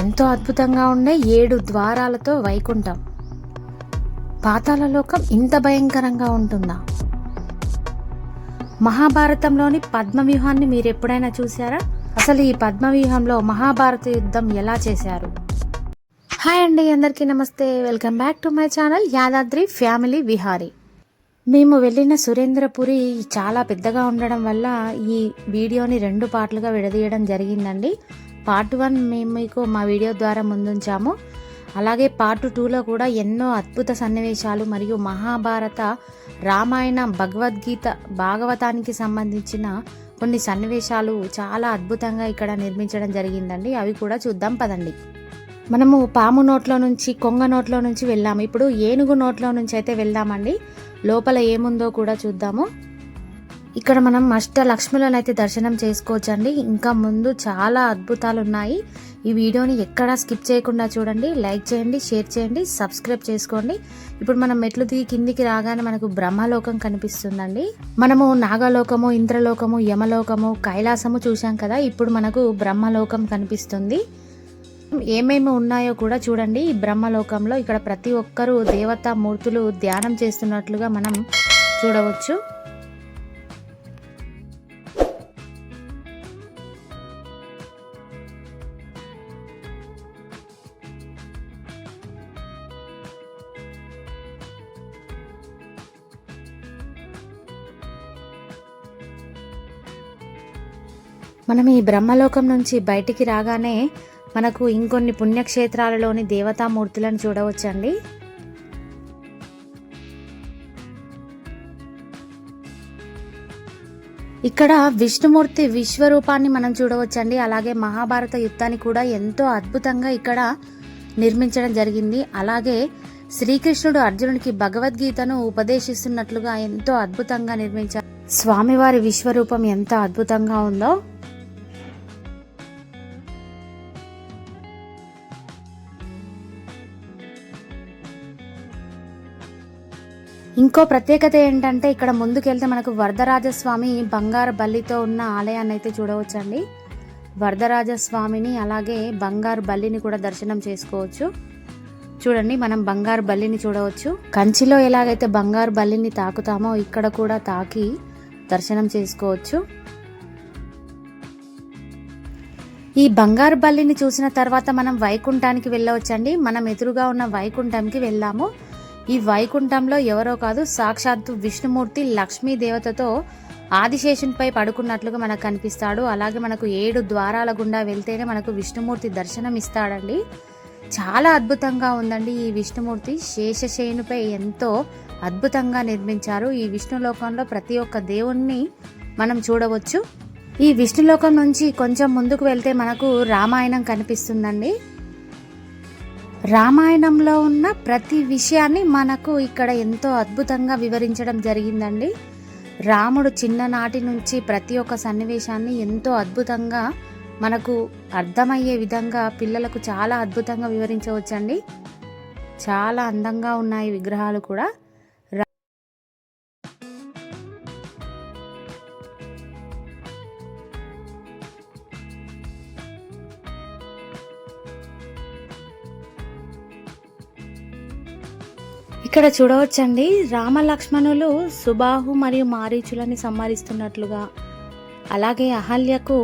ఎంతో అద్భుతంగా ఉండే ఏడు ద్వారాలతో వైకుంఠం. పాతాళలోకం ఇంత భయంకరంగా ఉంటుందా? మహాభారతంలోని పద్మవ్యూహాన్ని మీరు ఎప్పుడైనా చూసారా అసలు ఈ పద్మవ్యూహంలో మహాభారత యుద్ధం ఎలా చేశారు? హాయ్ అండి అందరికీ నమస్తే. Welcome back to my channel Yadadri family Vihari. మేము వెళ్ళిన సురేంద్రపురి చాలా పెద్దగా ఉండడం వల్ల ఈ వీడియోని రెండు పార్ట్లుగా విడదీయడం జరిగిందండి. పార్ట్ వన్ మేము మీకు మా వీడియో ద్వారా ముందుంచాము. అలాగే పార్ట్ టూలో కూడా ఎన్నో అద్భుత సన్నివేశాలు మరియు మహాభారత రామాయణ భగవద్గీత భాగవతానికి సంబంధించిన కొన్ని సన్నివేశాలు చాలా అద్భుతంగా ఇక్కడ నిర్మించడం జరిగిందండి. అవి కూడా చూద్దాం పదండి. మనము పాము నోట్లో నుంచి కొంగ నోట్లో నుంచి వెళ్ళాము. ఇప్పుడు ఏనుగు నోట్లో నుంచి అయితే వెళ్దామండి. లోపల ఏముందో కూడా చూద్దాము. ఇక్కడ మనం అష్టలక్ష్ములను అయితే దర్శనం చేసుకోవచ్చండి. ఇంకా ముందు చాలా అద్భుతాలు ఉన్నాయి ఈ వీడియోని ఎక్కడా స్కిప్ చేయకుండా చూడండి. లైక్ చేయండి షేర్ చేయండి సబ్స్క్రైబ్ చేసుకోండి. ఇప్పుడు మనం మెట్లు దిగి కిందికి రాగానే మనకు బ్రహ్మలోకం కనిపిస్తుందండి. మనము నాగలోకము ఇంద్రలోకము యమలోకము కైలాసము చూసాం కదా. ఇప్పుడు మనకు బ్రహ్మలోకం కనిపిస్తుంది. ఏమేమి ఉన్నాయో కూడా చూడండి. ఈ బ్రహ్మలోకంలో ఇక్కడ ప్రతి ఒక్కరూ దేవతా మూర్తులు ధ్యానం చేస్తున్నట్లుగా మనం చూడవచ్చు. మనం ఈ బ్రహ్మలోకం నుంచి బయటికి రాగానే మనకు ఇంకొన్ని పుణ్యక్షేత్రాలలోని దేవతామూర్తులను చూడవచ్చండి. ఇక్కడ విష్ణుమూర్తి విశ్వరూపాన్ని మనం చూడవచ్చండి. అలాగే మహాభారత యుద్ధాన్ని కూడా ఎంతో అద్భుతంగా ఇక్కడ నిర్మించడం జరిగింది. అలాగే శ్రీకృష్ణుడు అర్జునుడికి భగవద్గీతను ఉపదేశిస్తున్నట్లుగా ఎంతో అద్భుతంగా నిర్మించారు. స్వామివారి విశ్వరూపం ఎంత అద్భుతంగా ఉందో ఇంకో ప్రత్యేకత ఏంటంటే ఇక్కడ ముందుకెళ్తే మనకు వరదరాజస్వామి బంగారు బల్లితో ఉన్న ఆలయాన్ని అయితే చూడవచ్చండి. వరదరాజస్వామిని అలాగే బంగారు బల్లిని కూడా దర్శనం చేసుకోవచ్చు. చూడండి మనం బంగారు బల్లిని చూడవచ్చు. కంచిలో ఎలాగైతే బంగారు బల్లిని తాకుతామో ఇక్కడ కూడా తాకి దర్శనం చేసుకోవచ్చు. ఈ బంగారు బల్లిని చూసిన తర్వాత మనం వైకుంఠానికి వెళ్ళవచ్చండి. మనం ఎదురుగా ఉన్న వైకుంఠంకి వెళ్ళాము. ఈ వైకుంఠంలో ఎవరో కాదు సాక్షాత్తు విష్ణుమూర్తి లక్ష్మీ దేవతతో ఆదిశేషునిపై పడుకున్నట్లుగా మనకు కనిపిస్తాడు. అలాగే మనకు ఏడు ద్వారాల గుండా వెళ్తేనే మనకు విష్ణుమూర్తి దర్శనం ఇస్తాడండి. చాలా అద్భుతంగా ఉందండి ఈ విష్ణుమూర్తి. శేషశేనుపై ఎంతో అద్భుతంగా నిర్మించారు. ఈ విష్ణులోకంలో ప్రతి ఒక్క దేవుణ్ణి మనం చూడవచ్చు. ఈ విష్ణులోకం నుంచి కొంచెం ముందుకు వెళ్తే మనకు రామాయణం కనిపిస్తుందండి. రామాయణంలో ఉన్న ప్రతి విషయాన్ని మనకు ఇక్కడ ఎంతో అద్భుతంగా వివరించడం జరిగిందండి. రాముడు చిన్ననాటి నుంచి ప్రతి ఒక్క సన్నివేశాన్ని ఎంతో అద్భుతంగా మనకు అర్థమయ్యే విధంగా పిల్లలకు చాలా అద్భుతంగా వివరించవచ్చండి. చాలా అందంగా ఉన్నాయి విగ్రహాలు కూడా. ఇక్కడ చూడవచ్చండి. రామ లక్ష్మణులు సుబాహు మరియు మారీచులని సంహరిస్తున్నట్లుగా అలాగే అహల్యకు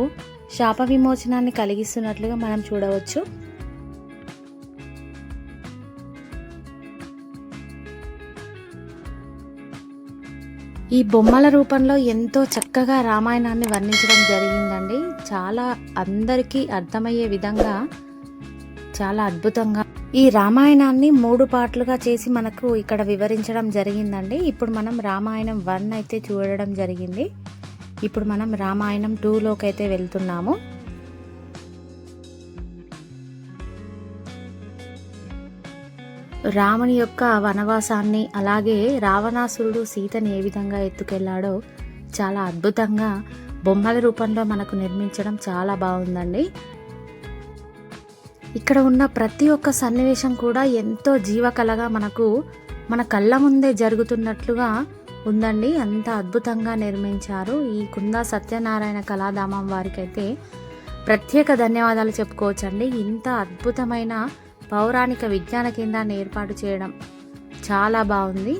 శాప విమోచనాన్ని కలిగిస్తున్నట్లుగా మనం చూడవచ్చు. ఈ బొమ్మల రూపంలో ఎంతో చక్కగా రామాయణాన్ని వర్ణించడం జరిగిందండి. చాలా అందరికీ అర్థమయ్యే విధంగా చాలా అద్భుతంగా ఈ రామాయణాన్ని మూడు పార్ట్లుగా చేసి మనకు ఇక్కడ వివరించడం జరిగిందండి. ఇప్పుడు మనం రామాయణం వన్ అయితే చూడడం జరిగింది. ఇప్పుడు మనం రామాయణం టూలోకి అయితే వెళ్తున్నాము. రాముని యొక్క వనవాసాన్ని అలాగే రావణాసురుడు సీతని ఏ విధంగా ఎత్తుకెళ్ళాడో చాలా అద్భుతంగా బొమ్మల రూపంలో మనకు నిర్మించడం చాలా బాగుందండి. ఇక్కడ ఉన్న ప్రతి ఒక్క సన్నివేశం కూడా ఎంతో జీవకళగా మనకు మన కళ్ళ ముందే జరుగుతున్నట్లుగా ఉందండి. అంత అద్భుతంగా నిర్మించారు ఈ కుందా సత్యనారాయణ కళాధామం వారికైతే. ప్రత్యేక ధన్యవాదాలు చెప్పుకోవచ్చండి. ఇంత అద్భుతమైన పౌరాణిక విజ్ఞాన కేంద్రాన్ని ఏర్పాటు చేయడం చాలా బాగుంది.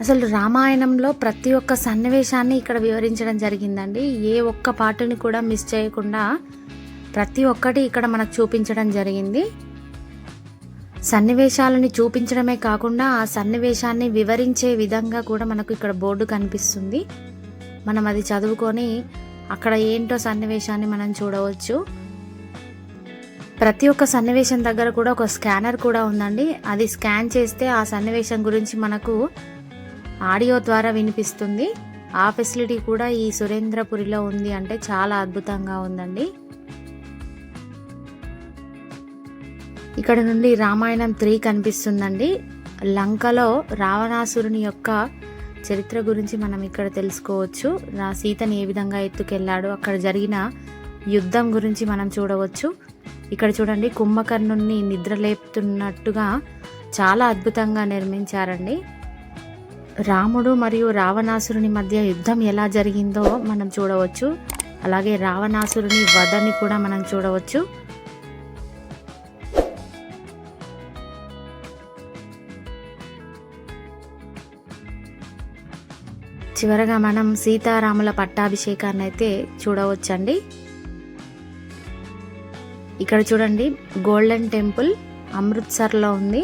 అసలు రామాయణంలో ప్రతి ఒక్క సన్నివేశాన్ని ఇక్కడ వివరించడం జరిగిందండి. ఏ ఒక్క పాటని కూడా మిస్ చేయకుండా ప్రతి ఒక్కటి ఇక్కడ మనకు చూపించడం జరిగింది. సన్నివేశాలని చూపించడమే కాకుండా ఆ సన్నివేశాన్ని వివరించే విధంగా కూడా మనకు ఇక్కడ బోర్డు కనిపిస్తుంది. మనం అది చదువుకొని అక్కడ ఏంటో సన్నివేశాన్ని మనం చూడవచ్చు. ప్రతి ఒక్క సన్నివేశం దగ్గర కూడా ఒక స్కానర్ కూడా ఉందండి. అది స్కాన్ చేస్తే ఆ సన్నివేశం గురించి మనకు ఆడియో ద్వారా వినిపిస్తుంది. ఆ ఫెసిలిటీ కూడా ఈ సురేంద్రపురిలో ఉంది అంటే చాలా అద్భుతంగా ఉందండి. ఇక్కడ నుండి రామాయణం త్రీ కనిపిస్తుందండి. లంకలో రావణాసురుని యొక్క చరిత్ర గురించి మనం ఇక్కడ తెలుసుకోవచ్చు. రా సీతని ఏ విధంగా ఎత్తుకెళ్ళాడు అక్కడ జరిగిన యుద్ధం గురించి మనం చూడవచ్చు. ఇక్కడ చూడండి కుంభకర్ణుణ్ణి నిద్రలేపుతున్నట్టుగా చాలా అద్భుతంగా నిర్మించారండి. రాముడు మరియు రావణాసురుని మధ్య యుద్ధం ఎలా జరిగిందో మనం చూడవచ్చు. అలాగే రావణాసురుని వధని కూడా మనం చూడవచ్చు. చివరగా మనం సీతారాముల పట్టాభిషేకాన్ని అయితే చూడవచ్చండి. ఇక్కడ చూడండి గోల్డెన్ టెంపుల్ అమృత్సర్లో ఉంది.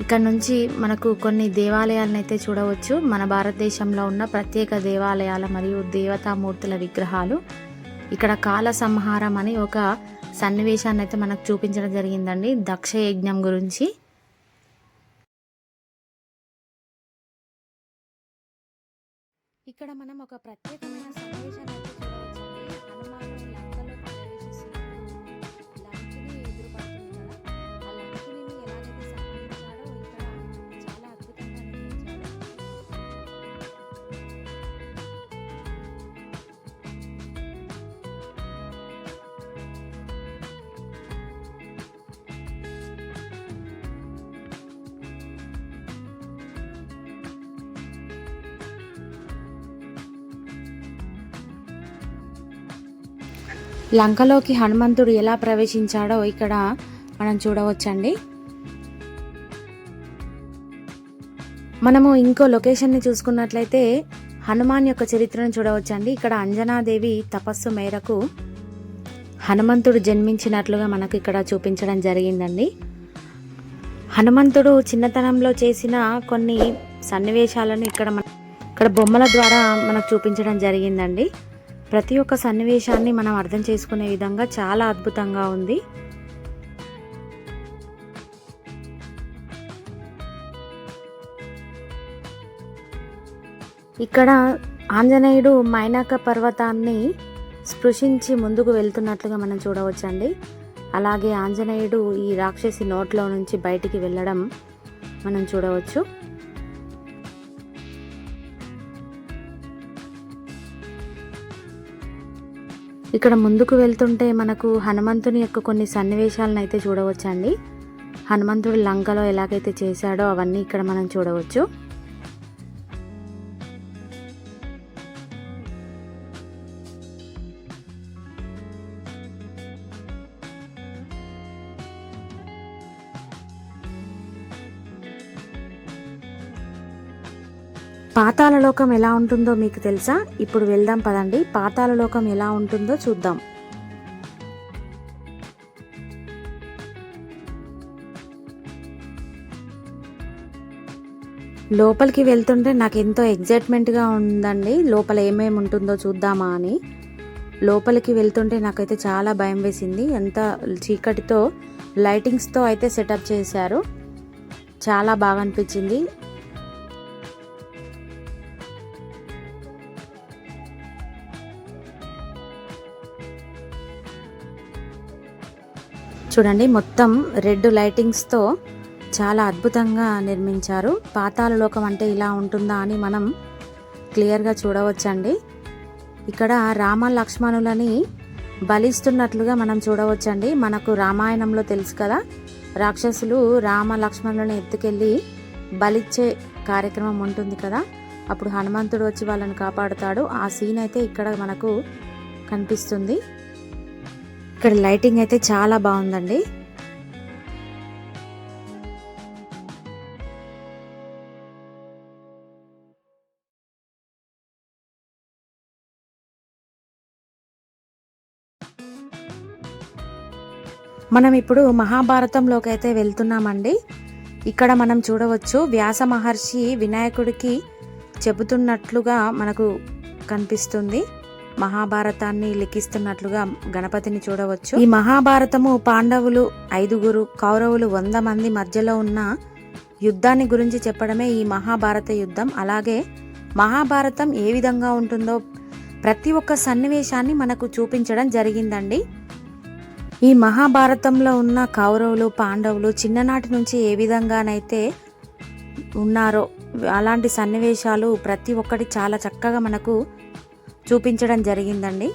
ఇక్కడ నుంచి మనకు కొన్ని దేవాలయాలను అయితే చూడవచ్చు. మన భారతదేశంలో ఉన్న ప్రత్యేక దేవాలయాల మరియు దేవతామూర్తుల విగ్రహాలు. ఇక్కడ కాల సంహారం అని ఒక సన్నివేశాన్ని అయితే మనకు చూపించడం జరిగిందండి దక్ష యజ్ఞం గురించి. ఇక్కడ మనం ఒక ప్రత్యేకమైన సన్నివేశాన్ని లంకలోకి హనుమంతుడు ఎలా ప్రవేశించాడో ఇక్కడ మనం చూడవచ్చండి. మనము ఇంకో లొకేషన్ని చూసుకున్నట్లయితే హనుమాన్ యొక్క చరిత్రను చూడవచ్చండి. ఇక్కడ అంజనాదేవి తపస్సు మేరకు హనుమంతుడు జన్మించినట్లుగా మనకు ఇక్కడ చూపించడం జరిగిందండి. హనుమంతుడు చిన్నతనంలో చేసిన కొన్ని సన్నివేశాలను ఇక్కడ మన ఇక్కడ బొమ్మల ద్వారా మనకు చూపించడం జరిగిందండి. ప్రతి ఒక్క సన్నివేశాన్ని మనం అర్థం చేసుకునే విధంగా చాలా అద్భుతంగా ఉంది. ఇక్కడ ఆంజనేయుడు మైనాక పర్వతాన్ని స్పృశించి ముందుకు వెళ్తున్నట్లుగా మనం చూడవచ్చండి. అలాగే ఆంజనేయుడు ఈ రాక్షసి నోట్లో నుంచి బయటికి వెళ్ళడం మనం చూడవచ్చు. ఇక్కడ ముందుకు వెళ్తుంటే మనకు హనుమంతుని యొక్క కొన్ని సన్నివేశాలను అయితే చూడవచ్చండి. హనుమంతుడు లంకలో ఎలాగైతే చేశాడో అవన్నీ ఇక్కడ మనం చూడవచ్చు. పాతాళలోకం ఎలా ఉంటుందో మీకు తెలుసా? ఇప్పుడు వెళ్దాం పదండి. పాతాళలోకం ఎలా ఉంటుందో చూద్దాం. లోపలికి వెళ్తుంటే నాకు ఎంతో ఎగ్జైట్మెంట్గా ఉందండి. లోపల ఏమేమి ఉంటుందో చూద్దామా అని. లోపలికి వెళ్తుంటే నాకైతే చాలా భయం వేసింది. ఎంత చీకటితో లైటింగ్స్తో అయితే సెటప్ చేశారు. చాలా బాగా అనిపించింది. చూడండి మొత్తం రెడ్ లైటింగ్స్తో చాలా అద్భుతంగా నిర్మించారు. పాతాళలోకం అంటే ఇలా ఉంటుందా అని మనం క్లియర్గా చూడవచ్చండి. ఇక్కడ రామ లక్ష్మణులని బలిస్తున్నట్లుగా మనం చూడవచ్చండి. మనకు రామాయణంలో తెలుసు కదా రాక్షసులు రామ లక్ష్మణులను ఎత్తుకెళ్ళి బలిచ్చే కార్యక్రమం ఉంటుంది కదా. అప్పుడు హనుమంతుడు వచ్చి వాళ్ళని కాపాడుతాడు. ఆ సీన్ అయితే ఇక్కడ మనకు కనిపిస్తుంది. ఇక్కడ లైటింగ్ అయితే చాలా బాగుందండి. మనం ఇప్పుడు మహాభారతంలోకి అయితే వెళ్తున్నామండి. ఇక్కడ మనం చూడవచ్చు వ్యాస మహర్షి వినాయకుడికి చెబుతున్నట్లుగా మనకు కనిపిస్తుంది. మహాభారతాన్ని లిఖిస్తున్నట్లుగా గణపతిని చూడవచ్చు. ఈ మహాభారతము పాండవులు ఐదుగురు కౌరవులు వంద మంది మధ్యలో ఉన్న యుద్ధాన్ని గురించి చెప్పడమే ఈ మహాభారత యుద్ధం. అలాగే మహాభారతం ఏ విధంగా ఉంటుందో ప్రతి ఒక్క సన్నివేశాన్ని మనకు చూపించడం జరిగిందండి. ఈ మహాభారతంలో ఉన్న కౌరవులు పాండవులు చిన్ననాటి నుంచి ఏ విధంగానైతే ఉన్నారో అలాంటి సన్నివేశాలు ప్రతి ఒక్కటి చాలా చక్కగా మనకు చూపించడం జరిగిందండి.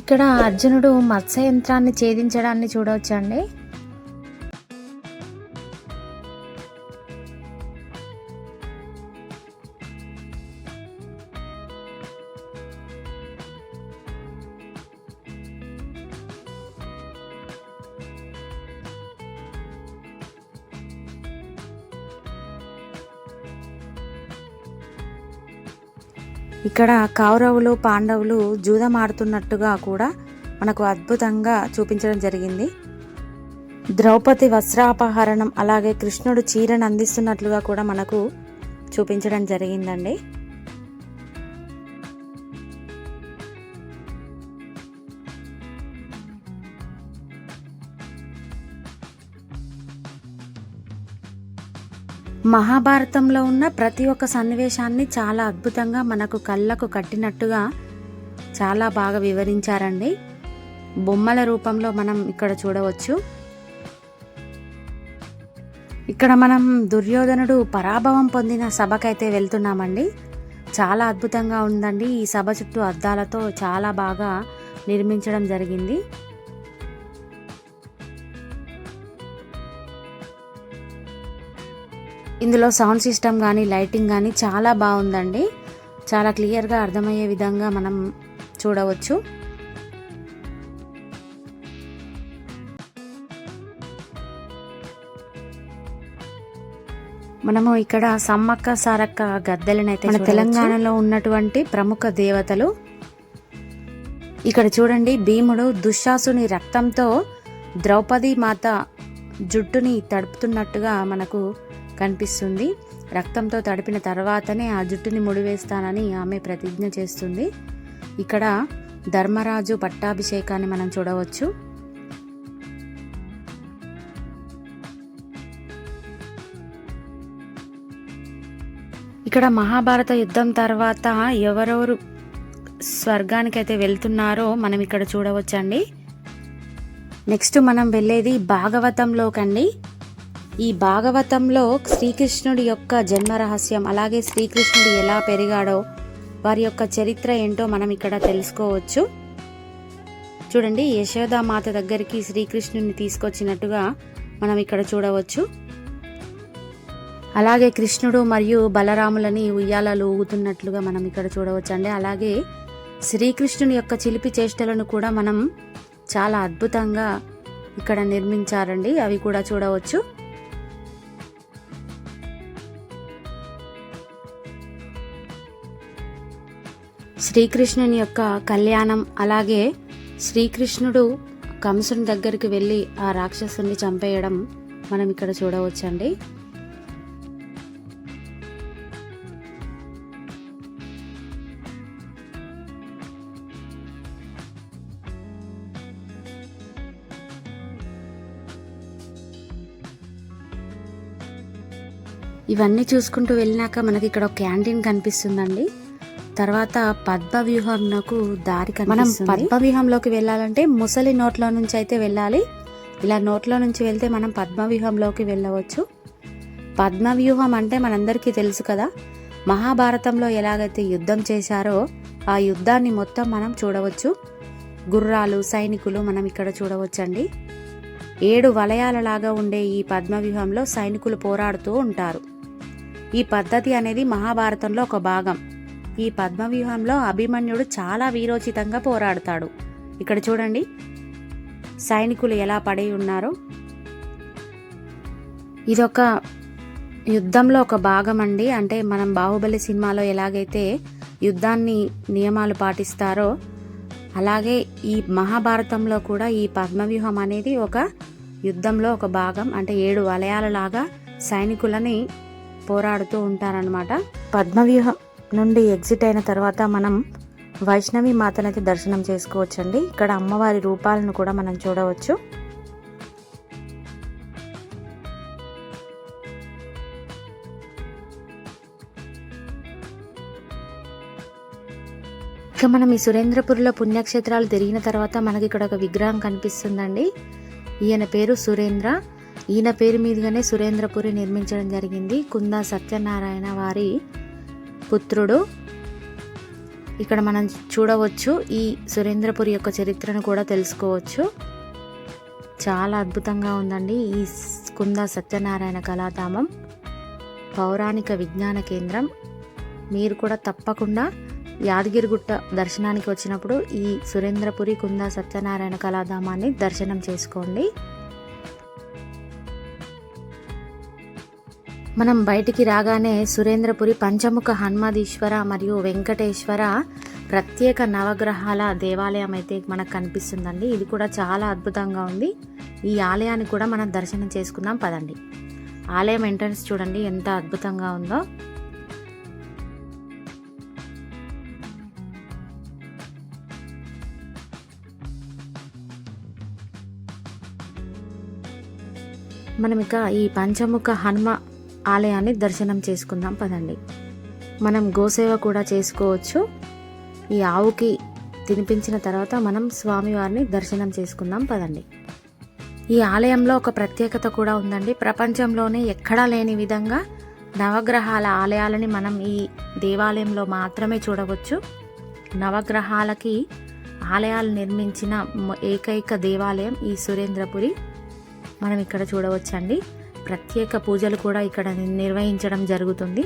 ఇక్కడ అర్జునుడు మత్స్య యంత్రాన్ని ఛేదించడాన్ని చూడవచ్చండి. ఇక్కడ కౌరవులు పాండవులు జూదం ఆడుతున్నట్టుగా కూడా మనకు అద్భుతంగా చూపించడం జరిగింది. ద్రౌపది వస్త్రాపహరణం అలాగే కృష్ణుడు చీరను అందిస్తున్నట్లుగా కూడా మనకు చూపించడం జరిగిందండి. మహాభారతంలో ఉన్న ప్రతి ఒక్క సన్నివేశాన్ని చాలా అద్భుతంగా మనకు కళ్ళకు కట్టినట్టుగా చాలా బాగా వివరించారండి. బొమ్మల రూపంలో మనం ఇక్కడ చూడవచ్చు. ఇక్కడ మనం దుర్యోధనుడు పరాభవం పొందిన సభకైతే వెళ్తున్నామండి. చాలా అద్భుతంగా ఉందండి. ఈ సభ చుట్టూ అద్దాలతో చాలా బాగా నిర్మించడం జరిగింది. ఇందులో సౌండ్ సిస్టమ్ కానీ లైటింగ్ కానీ చాలా బాగుందండి. చాలా క్లియర్గా అర్థమయ్యే విధంగా మనం చూడవచ్చు. మనము ఇక్కడ సమ్మక్క సారక్క గద్దెలనైతే మన తెలంగాణలో ఉన్నటువంటి ప్రముఖ దేవతలు. ఇక్కడ చూడండి భీముడు దుశ్శాసుని రక్తంతో ద్రౌపది మాత జుట్టుని తడుపుతున్నట్టుగా మనకు కనిపిస్తుంది. రక్తంతో తడిపిన తర్వాతనే ఆ జుట్టుని ముడివేస్తానని ఆమె ప్రతిజ్ఞ చేస్తుంది. ఇక్కడ ధర్మరాజు పట్టాభిషేకాన్ని మనం చూడవచ్చు. ఇక్కడ మహాభారత యుద్ధం తర్వాత ఎవరెవరు స్వర్గానికైతే వెళ్తున్నారో మనం ఇక్కడ చూడవచ్చండి. నెక్స్ట్ మనం వెళ్ళేది భాగవతంలోకండి. ఈ భాగవతంలో శ్రీకృష్ణుడి యొక్క జన్మ రహస్యం అలాగే శ్రీకృష్ణుడు ఎలా పెరిగాడో వారి యొక్క చరిత్ర ఏంటో మనం ఇక్కడ తెలుసుకోవచ్చు. చూడండి యశోదామాత దగ్గరికి శ్రీకృష్ణుని తీసుకొచ్చినట్టుగా మనం ఇక్కడ చూడవచ్చు. అలాగే కృష్ణుడు మరియు బలరాములని ఉయ్యాలలు ఊగుతున్నట్లుగా మనం ఇక్కడ చూడవచ్చు అండి అలాగే శ్రీకృష్ణుని యొక్క చిలిపి చేష్టలను కూడా మనం చాలా అద్భుతంగా ఇక్కడ నిర్మించారండి. అవి కూడా చూడవచ్చు. శ్రీకృష్ణుని యొక్క కళ్యాణం అలాగే శ్రీకృష్ణుడు కంసుని దగ్గరికి వెళ్ళి ఆ రాక్షసుని చంపేయడం మనం ఇక్కడ చూడవచ్చండి. ఇవన్నీ చూసుకుంటూ వెళ్ళినాక మనకి ఇక్కడ ఒక క్యాంటీన్ కనిపిస్తుందండి. తర్వాత పద్మ వ్యూహంకు దారి మనం పద్మ వ్యూహంలోకి వెళ్ళాలంటే ముసలి నోట్లో నుంచి అయితే వెళ్ళాలి. ఇలా నోట్లో నుంచి వెళ్తే మనం పద్మ వ్యూహంలోకి వెళ్ళవచ్చు. పద్మ వ్యూహం అంటే మనందరికీ తెలుసు కదా. మహాభారతంలో ఎలాగైతే యుద్ధం చేశారో ఆ యుద్ధాన్ని మొత్తం మనం చూడవచ్చు. గుర్రాలు సైనికులు మనం ఇక్కడ చూడవచ్చండి. ఏడు వలయాలలాగా ఉండే ఈ పద్మవ్యూహంలో సైనికులు పోరాడుతూ ఉంటారు. ఈ పద్ధతి అనేది మహాభారతంలో ఒక భాగం. ఈ పద్మవ్యూహంలో అభిమన్యుడు చాలా వీరోచితంగా పోరాడతాడు. ఇక్కడ చూడండి. సైనికులు ఎలా పడి ఉన్నారో. ఇదొక యుద్ధంలో ఒక భాగం అండి అంటే మనం బాహుబలి సినిమాలో ఎలాగైతే యుద్ధాన్ని నియమాలు పాటిస్తారో అలాగే ఈ మహాభారతంలో కూడా ఈ పద్మవ్యూహం అనేది ఒక యుద్ధంలో ఒక భాగం. అంటే ఏడు వలయాలలాగా సైనికులని పోరాడుతూ ఉంటారనమాట పద్మవ్యూహం నుండి ఎగ్జిట్ అయిన తర్వాత మనం వైష్ణవి మాతనైతే దర్శనం చేసుకోవచ్చండి. ఇక్కడ అమ్మవారి రూపాలను కూడా మనం చూడవచ్చు. ఇక మనం ఈ సురేంద్రపురిలో పుణ్యక్షేత్రాలు తిరిగిన తర్వాత మనకి ఇక్కడ ఒక విగ్రహం కనిపిస్తుందండి. ఈయన పేరు సురేంద్ర. ఈయన పేరు మీదుగానే సురేంద్రపురి నిర్మించడం జరిగింది. కుందా సత్యనారాయణ వారి పుత్రుడు. ఇక్కడ మనం చూడవచ్చు ఈ సురేంద్రపురి యొక్క చరిత్రను కూడా తెలుసుకోవచ్చు. చాలా అద్భుతంగా ఉందండి ఈ కుందా సత్యనారాయణ కళాధామం. పౌరాణిక విజ్ఞాన కేంద్రం. మీరు కూడా తప్పకుండా యాదగిరిగుట్ట దర్శనానికి వచ్చినప్పుడు ఈ సురేంద్రపురి కుందా సత్యనారాయణ కళాధామాన్ని దర్శనం చేసుకోండి. మనం బయటికి రాగానే సురేంద్రపురి పంచముఖ హనుమదీశ్వర మరియు వెంకటేశ్వర ప్రత్యేక నవగ్రహాల దేవాలయం అయితే మనకు కనిపిస్తుందండి. ఇది కూడా చాలా అద్భుతంగా ఉంది. ఈ ఆలయాన్ని కూడా మనం దర్శనం చేసుకుందాం పదండి. ఆలయం ఎంట్రన్స్ చూడండి ఎంత అద్భుతంగా ఉందో. మనం ఇక ఈ పంచముఖ హనుమ ఆలయాన్ని దర్శనం చేసుకుందాం పదండి. మనం గోసేవ కూడా చేసుకోవచ్చు. ఈ ఆవుకి తినిపించిన తర్వాత మనం స్వామివారిని దర్శనం చేసుకుందాం పదండి. ఈ ఆలయంలో ఒక ప్రత్యేకత కూడా ఉందండి. ప్రపంచంలోనే ఎక్కడా లేని విధంగా నవగ్రహాల ఆలయాలని మనం ఈ దేవాలయంలో మాత్రమే చూడవచ్చు. నవగ్రహాలకి ఆలయాలు నిర్మించిన ఏకైక దేవాలయం ఈ సురేంద్రపురి. మనం ఇక్కడ చూడవచ్చండి. ప్రత్యేక పూజలు కూడా ఇక్కడ నిర్వహించడం జరుగుతుంది.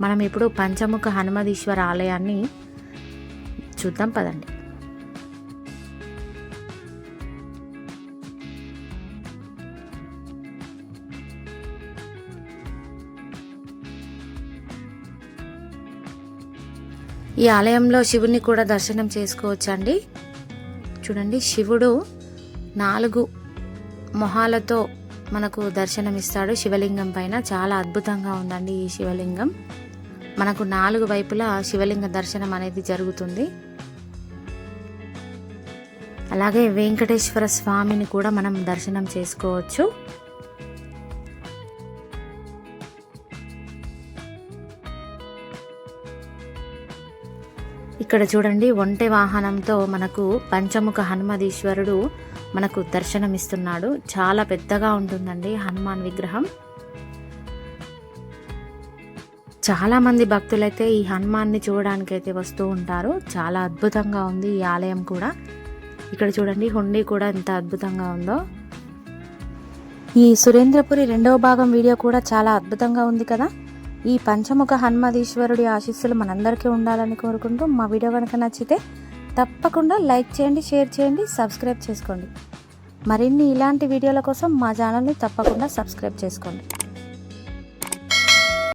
మనం ఇప్పుడు పంచముఖ హనుమదీశ్వర ఆలయాన్ని చూద్దాం పదండి. ఈ ఆలయంలో శివుని కూడా దర్శనం చేసుకోవచ్చండి. చూడండి శివుడు నాలుగు మొహాలతో మనకు దర్శనమిస్తాడు. శివలింగం పైన చాలా అద్భుతంగా ఉందండి ఈ శివలింగం. మనకు నాలుగు వైపులా శివలింగ దర్శనం అనేది జరుగుతుంది. అలాగే వెంకటేశ్వర స్వామిని కూడా మనం దర్శనం చేసుకోవచ్చు. ఇక్కడ చూడండి ఒంటె వాహనంతో మనకు పంచముఖ హనుమదీశ్వరుడు మనకు దర్శనమిస్తున్నాడు. చాలా పెద్దగా ఉంటుందండి హనుమాన్ విగ్రహం. చాలామంది భక్తులైతే ఈ హనుమాన్ని చూడడానికి అయితే వస్తూ ఉంటారు. చాలా అద్భుతంగా ఉంది ఈ ఆలయం కూడా. ఇక్కడ చూడండి హుండీ కూడా ఎంత అద్భుతంగా ఉందో. ఈ సురేంద్రపురి రెండవ భాగం వీడియో కూడా చాలా అద్భుతంగా ఉంది కదా. ఈ పంచముఖ హనుమదీశ్వరుడి ఆశీస్సులు మనందరికీ ఉండాలని కోరుకుంటూ మా వీడియో కనుక నచ్చితే తప్పకుండా లైక్ చేయండి షేర్ చేయండి సబ్స్క్రైబ్ చేసుకోండి. మరిన్ని ఇలాంటి వీడియోల కోసం మా ఛానల్ని తప్పకుండా సబ్స్క్రైబ్ చేసుకోండి.